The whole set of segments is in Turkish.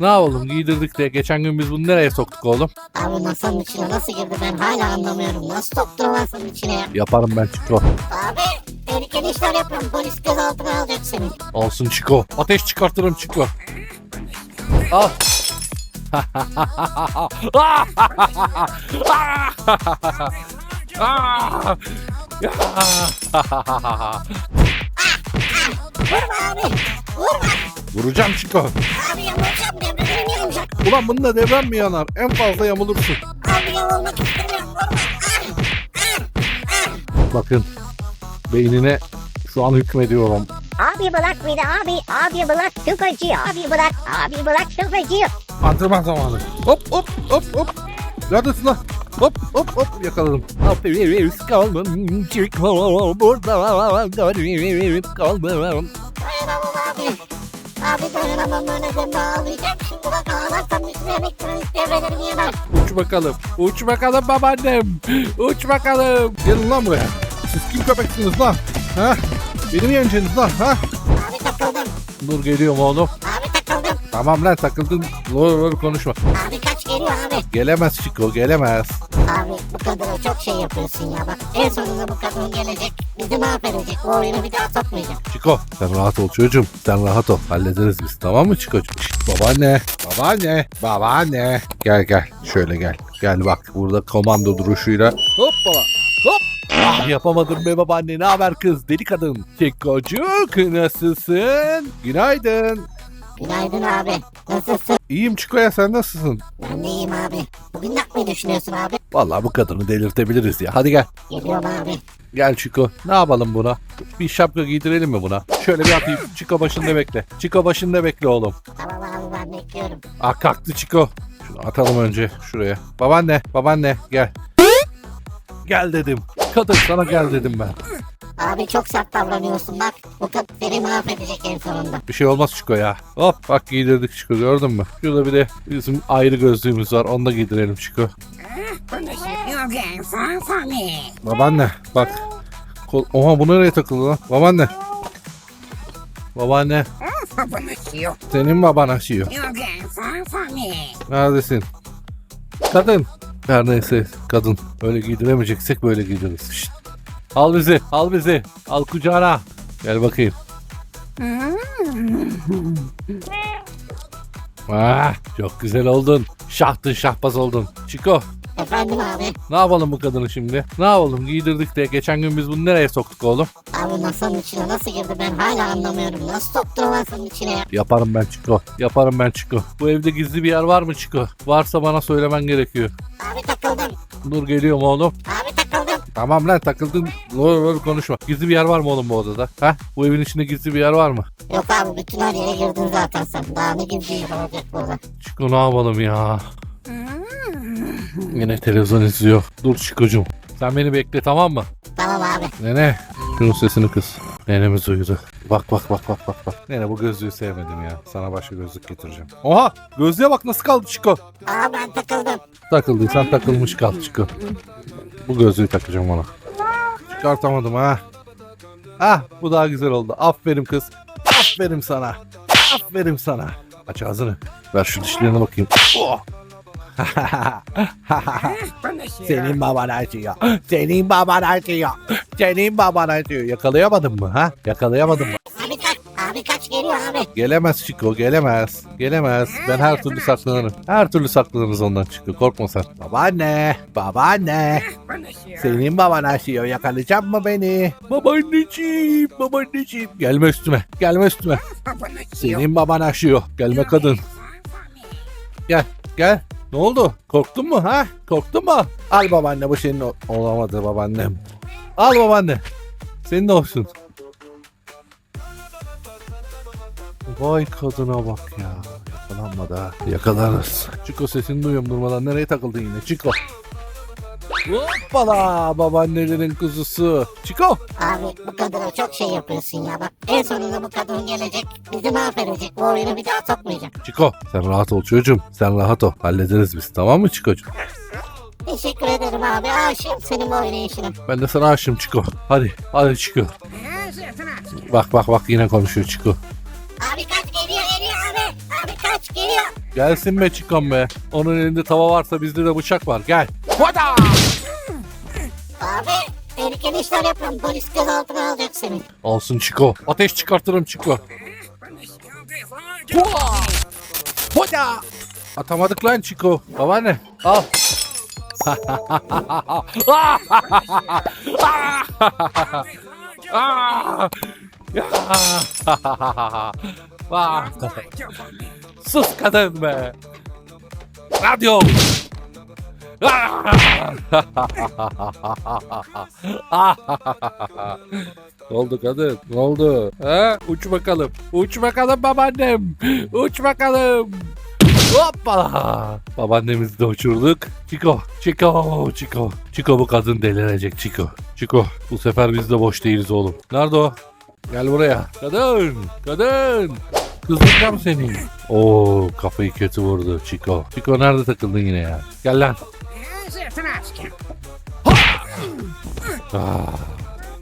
Ne yapalım giydirdik de geçen gün biz bunu nereye soktuk oğlum? Abi masanın içine nasıl girdi ben hala anlamıyorum. Nasıl soktu o masanın içine ya? Yaparım ben Çiko. Abi tehlikeli işler yapıyorum. Polis gözaltına alacak seni. Olsun Çiko. Ateş çıkartırım Çiko. Al. Vurma abi. Vurma. Vuracağım Çiko. Abi yamulacağım devrelerim yanacak. Ulan bununla devrem mi yanar? En fazla yamulursun. Abi yamulmak istemiyorum. Vurma. Ah. Bakın. Beynine şu an hükmediyorum. Abi bırak beni abi. Abi bırak çok acıyor. Abi bırak. Abi bırak çok acıyor. Antrenman zamanı. Hop hop hop hop. Neredesin lan? Hop hop hop yakaladım. Aferin kaldım. Çıkma Abi dayanamam böyle demde ağlayacağım. Şimdi bak ağlarsam üstüne elektronik devrelerimi yemem. Uç bakalım. Uç bakalım babaannem. Uç bakalım. Gelin lan buraya. Siz kim köpeksiniz lan? Ha? Benim yenceniz lan ha? Abi takıldım. Dur geliyorum oğlum. Abi takıldım. Tamam lan takıldın. Lor lor konuşma. Abi kaç geliyor abi. Gelemez Chico gelemez. Abi bu kadına çok şey yapıyorsun ya bak. En sonunda bu kadın gelecek. Bizi mahvedecek. Bu oyunu bir daha sokmayacak. Chico sen rahat ol çocuğum. Sen rahat ol. Hallederiz biz tamam mı? Şşt, Babaanne. Babaanne. Babaanne. Gel gel. Şöyle gel. Gel bak burada komando duruşuyla. Hoppala. Hop. Ah yapamadım be babaanne. Ne haber kız? Deli kadın. Chico'cuk nasılsın? Günaydın. Günaydın abi. Nasılsın? İyiyim Chico'ya sen nasılsın? Ben de iyiyim abi. Bugün ne yapmayı düşünüyorsun abi? Vallahi bu kadını delirtebiliriz ya. Hadi gel. Geliyorum abi. Gel Chico. Ne yapalım buna? Bir şapka giydirelim mi buna? Şöyle bir atayım. Chico başında bekle. Chico başında bekle oğlum. Tamam abi ben bekliyorum. Ah kalktı Chico. Şunu atalım önce şuraya. Babaanne, babaanne gel. Gel dedim. Kadın sana gel dedim ben. Abi çok sert davranıyorsun bak. Bu kadın seni mahvedecek en sonunda. Bir şey olmaz Chico ya. Hop bak giydirdik Chico gördün mü? Şurada bir de bizim ayrı gözlüğümüz var. Onu da giydirelim Chico. Babaanne bak. Kol... Oha bu nereye takıldı lan? Babaanne. Babaanne. Senin baban aşıyor. Neredesin? Kadın. Her neyse kadın. Öyle giydiremeyeceksek böyle giydiririz. Şşt. Al bizi, al bizi. Al kucağına. Gel bakayım. Ah, çok güzel oldun. Şahtın şahbaz oldun. Çiko, Efendim abi. ne yapalım bu kadını şimdi? Ne yapalım? Giydirdik de geçen gün biz bunu nereye soktuk oğlum? Abi masanın içine nasıl girdi ben hala anlamıyorum. Nasıl soktu o masanın içine ya? Yaparım ben Çiko. Yaparım ben Çiko. Bu evde gizli bir yer var mı Çiko? Varsa bana söylemen gerekiyor. Abi takıldım. Dur geliyorum oğlum. Abi takıldım. Tamam lan takıldın. Lor lor konuşma. Gizli bir yer var mı oğlum bu odada? Ha? Bu evin içinde gizli bir yer var mı? Yok abi bütün her yere girdin zaten sen. Daha ne bir yer olacak burada. Çiko ne yapalım ya? Yine televizyon izliyor. Dur Çiko'cum. Sen beni bekle tamam mı? Tamam abi. Nene. Şunun sesini kız. Nenemiz uyudu. Bak bak bak bak bak bak. Nene bu gözlüğü sevmedim ya. Sana başka gözlük getireceğim. Oha! Gözlüğe bak nasıl kaldı Çiko. Aa ben takıldım. Takıldıysan takılmış kal Çiko. Bu gözlüğü takacağım ona. Çıkartamadım ha. Ah bu daha güzel oldu. Aferin kız. Aferin sana. Aferin sana. Aç ağzını. Ver şu dişlerine bakayım. Oh. Senin baban acıyor. Senin baban acıyor. Senin baban acıyor. Yakalayamadın mı ha? Yakalayamadın mı? Geliyor abi. Gelemez Chico gelemez. Gelemez. Ben her türlü saklanırım. Her türlü saklanırız ondan Chico. Korkma sen. Babaanne. Babaanne. Senin baban aşıyor. Yakalayacak mı beni? Babaanneciğim. Babaanneciğim. Gelme üstüme. Gelme üstüme. Senin baban aşıyor. Gelme kadın. Gel. Gel. Ne oldu? Korktun mu ha? Korktun mu? Al babaanne bu senin ol- olamadı babaannem. Al babaanne. Senin de olsun. Vay kadına bak ya. Yakalanmadı ha. Yakalarız. Çiko sesini duyuyorum durmadan. Nereye takıldın yine? Çiko. Hoppala babaannelerin kuzusu. Çiko. Abi bu kadına çok şey yapıyorsun ya bak. En sonunda bu kadın gelecek. Bizi mahvedecek. Bu oyunu bir daha sokmayacak. Çiko. Sen rahat ol çocuğum. Sen rahat ol. Hallederiz biz tamam mı Çiko'cum? Teşekkür ederim abi. Aşığım senin bu oynayışına. Ben de sana aşığım Çiko. Hadi. Hadi Çiko. Bak bak bak yine konuşuyor Çiko. Abi kaç geliyor geliyor abi. Abi kaç. geliyor. Gelsin be çıkan be. Onun elinde tava varsa bizde de bıçak var. Gel. Vada! Abi tehlikeli işler yapıyorum. Polis gözaltına alacak seni. Alsın Çiko. Ateş çıkartırım Çiko. Hoca! Atamadık lan Çiko. Babaanne al. Ah! Ya! Ah! Sus kadın be. Radyo. ne oldu kadın? Ne oldu? Ha? Uç bakalım. Uç bakalım babaannem. Uç bakalım. Hoppala. Babaannemizi de uçurduk. Çiko, Çiko, Çiko. Çiko bu kadın delirecek Çiko. Çiko bu sefer biz de boş değiliz oğlum. Nerede o? Gel buraya. Kadın, kadın. Kızdıracağım seni. Oo kafayı kötü vurdu Çiko. Çiko nerede takıldın yine ya? Gel lan. Ah,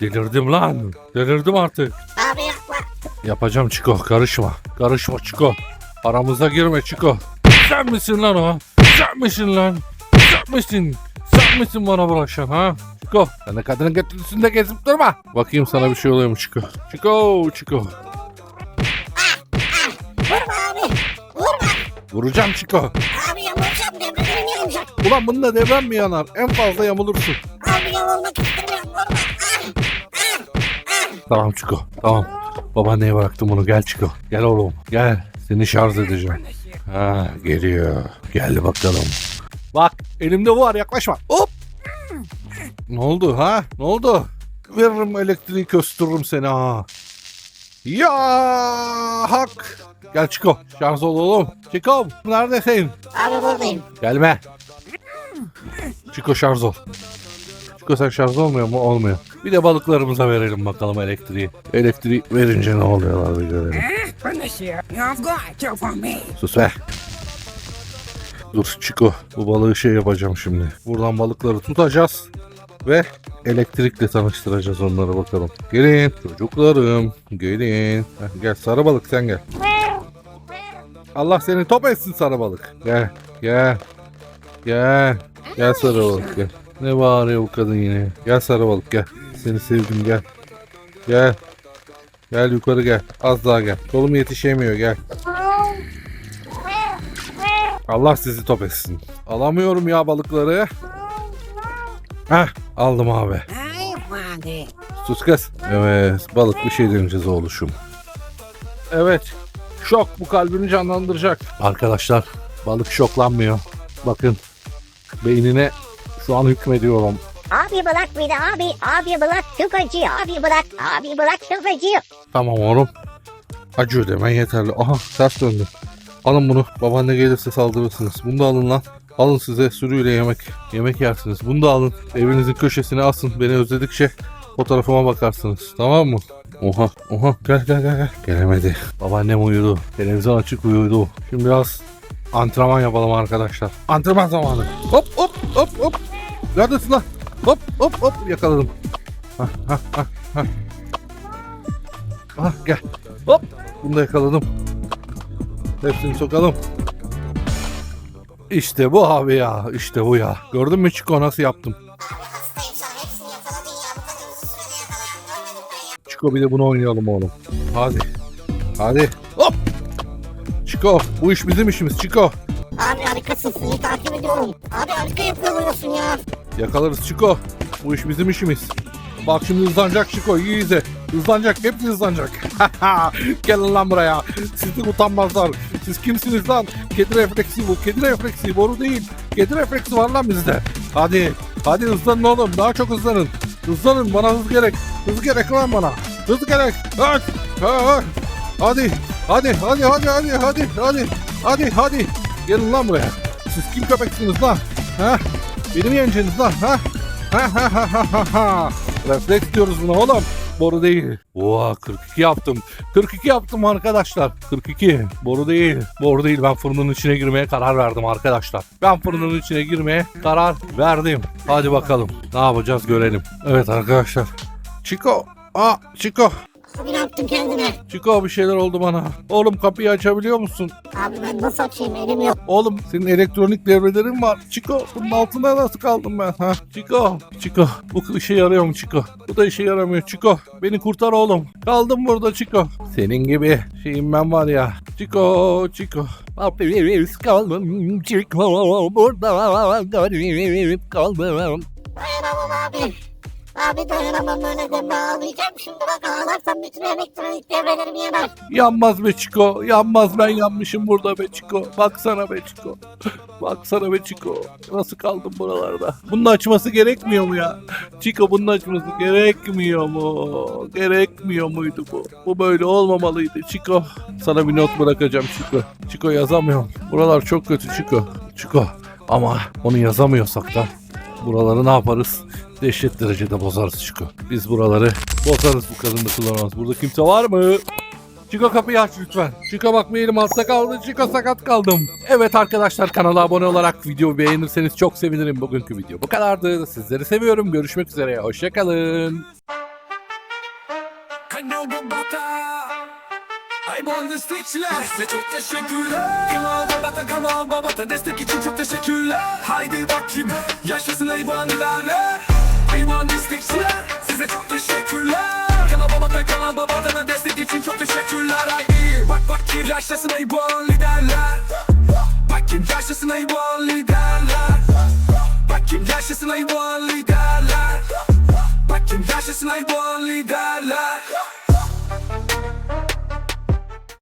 delirdim lan. Delirdim artık. Abi yapma. Yapacağım Çiko karışma. Karışma Çiko. Aramıza girme Çiko. Sen misin lan o? Sen misin lan? Sen misin? Sen misin bana bulaşan ha? Çiko sen de kadının götürsünde gezip durma. Bakayım sana bir şey oluyor mu Çiko? Çiko Çiko. Vurma abi. Vurma. Vuracağım Çiko. Abi yamulacağım. Devrelerim yanacak. Ulan bununla devren mi yanar? En fazla yamulursun. Abi yamulmak istemiyorum. Vurma. Ah. Tamam Çiko tamam. Babaanneye bıraktım bunu gel Çiko. Gel oğlum gel. Seni şarj edeceğim. Ha geliyor. Gel bakalım. Bak elimde bu var yaklaşma. Hop. Ne oldu ha? Ne oldu? Veririm elektriği köstürürüm seni ha. Ya hak. Gel Çiko. Şarj ol oğlum. Çiko neredesin? Abi buradayım. Gelme. Çiko şarj ol. Çiko sen şarj olmuyor mu? Olmuyor. Bir de balıklarımıza verelim bakalım elektriği. Elektriği verince ne oluyorlar bir görelim. Sus be. Dur Çiko bu balığı şey yapacağım şimdi. Buradan balıkları tutacağız ve elektrikle tanıştıracağız onları bakalım. Gelin çocuklarım gelin. Heh, gel sarı balık sen gel. Allah seni top etsin sarı balık. Gel gel. Gel. Gel sarı balık gel. Ne bağırıyor bu kadın yine? Gel sarı balık gel. Seni sevdim gel. Gel. Gel yukarı gel. Az daha gel. Kolum yetişemiyor gel. Allah sizi top etsin. Alamıyorum ya balıkları. Heh aldım abi. Sus kız. Evet balık bir şey deneyeceğiz oğluşum. Evet. Şok bu kalbini canlandıracak. Arkadaşlar balık şoklanmıyor. Bakın beynine şu an hükmediyorum. Abi bırak beni abi. Abi bırak çok acıyor. Abi bırak. Abi bırak çok acıyor. Tamam oğlum. Acıyor demen yeterli. Aha ters döndü. Alın bunu. Babaanne gelirse saldırırsınız. Bunu da alın lan. Alın size sürüyle yemek. Yemek yersiniz. Bunu da alın. Evinizin köşesine asın. Beni özledikçe fotoğrafıma bakarsınız. Tamam mı? Oha. Oha. Gel gel gel. gel. Gelemedi. Babaannem uyudu. Televizyon açık uyudu. Şimdi biraz antrenman yapalım arkadaşlar. Antrenman zamanı. Hop hop hop hop. Neredesin lan? Hop hop hop. Yakaladım. Hah hah hah hah. Ah gel. Hop. Bunu da yakaladım. Hepsini sokalım. İşte bu abi ya. İşte bu ya. Gördün mü Çiko nasıl yaptım? Çiko bir de bunu oynayalım oğlum. Hadi. Hadi. Hop. Çiko bu iş bizim işimiz Çiko. Abi harikasın. Seni takip ediyorum. Abi harika yapıyorsun ya. Yakalarız Çiko. Bu iş bizim işimiz. Bak şimdi hızlanacak Çiko. İyi izle. Hızlanacak. Hepsi hızlanacak. Gelin lan buraya. Sizi utanmazlar. Siz kimsiniz lan? Kedi refleksi bu. Kedi refleksi. Boru değil. Kedi refleksi var lan bizde. Hadi. Hadi hızlanın oğlum. Daha çok hızlanın. Hızlanın. Bana hız gerek. Hız gerek lan bana. Hız gerek. Hadi. Ha, Hadi. Hadi. Hadi. Hadi. Hadi. Hadi. Hadi. Hadi. Hadi. Gelin lan buraya. Siz kim köpeksiniz lan? Ha? Benim yeneceğiniz lan ha? Ha ha ha ha ha ha. Refleks diyoruz buna oğlum. Boru değil. Oha 42 yaptım. 42 yaptım arkadaşlar. 42. Boru değil. Boru değil. Ben fırının içine girmeye karar verdim arkadaşlar. Ben fırının içine girmeye karar verdim. Hadi bakalım. Ne yapacağız görelim. Evet arkadaşlar. Chico. Aa Chico. Abi ne yaptın kendine? Çiko bir şeyler oldu bana. Oğlum kapıyı açabiliyor musun? Abi ben nasıl açayım elim yok. Oğlum senin elektronik devrelerin var. Çiko bunun altında nasıl kaldım ben? Ha? Çiko. Çiko. Bu işe yarıyor mu Çiko? Bu da işe yaramıyor. Çiko. Beni kurtar oğlum. Kaldım burada Çiko. Senin gibi şeyim ben var ya. Çiko. Çiko. Hapis kaldım. Çiko. Burada garip kaldım. Dayanamam abi. Abi dayanamam böyle deme ağlayacağım. Şimdi bak ağlarsam bütün elektronik devrelerimi yanar. Yanmaz be Çiko. Yanmaz ben yanmışım burada be Çiko. Baksana be Çiko. Baksana be Çiko. Nasıl kaldım buralarda? Bunun açması gerekmiyor mu ya? Çiko bunun açması gerekmiyor mu? Gerekmiyor muydu bu? Bu böyle olmamalıydı Çiko. Sana bir not bırakacağım Çiko. Çiko yazamıyorum. Buralar çok kötü Çiko. Çiko. Ama onu yazamıyorsak da buraları ne yaparız? Dehşet derecede bozarız Çiko. Biz buraları bozarız bu kadını kullanamaz. Burada kimse var mı? Chico kapıyı aç lütfen. Chico bak bir elim altta kaldı. Chico sakat kaldım. Evet arkadaşlar kanala abone olarak videoyu beğenirseniz çok sevinirim. Bugünkü video bu kadardı. Sizleri seviyorum. Görüşmek üzere. Hoşçakalın. Ayban destekçiler Size çok teşekkürler. Kanal Babata Kanal Babata Destek için çok teşekkürler. Haydi bakayım Yaşasın Ayban ilerle Ayban destekçiler Size çok teşekkürler. Kanal Babata Kanal Babata'nın destek için çok teşekkürler. Haydi Bak bakayım Yaşasın Ayban liderler Bakayım yaşasın Ayban liderler Bakayım yaşasın Ayban liderler Bakayım yaşasın Ayban liderler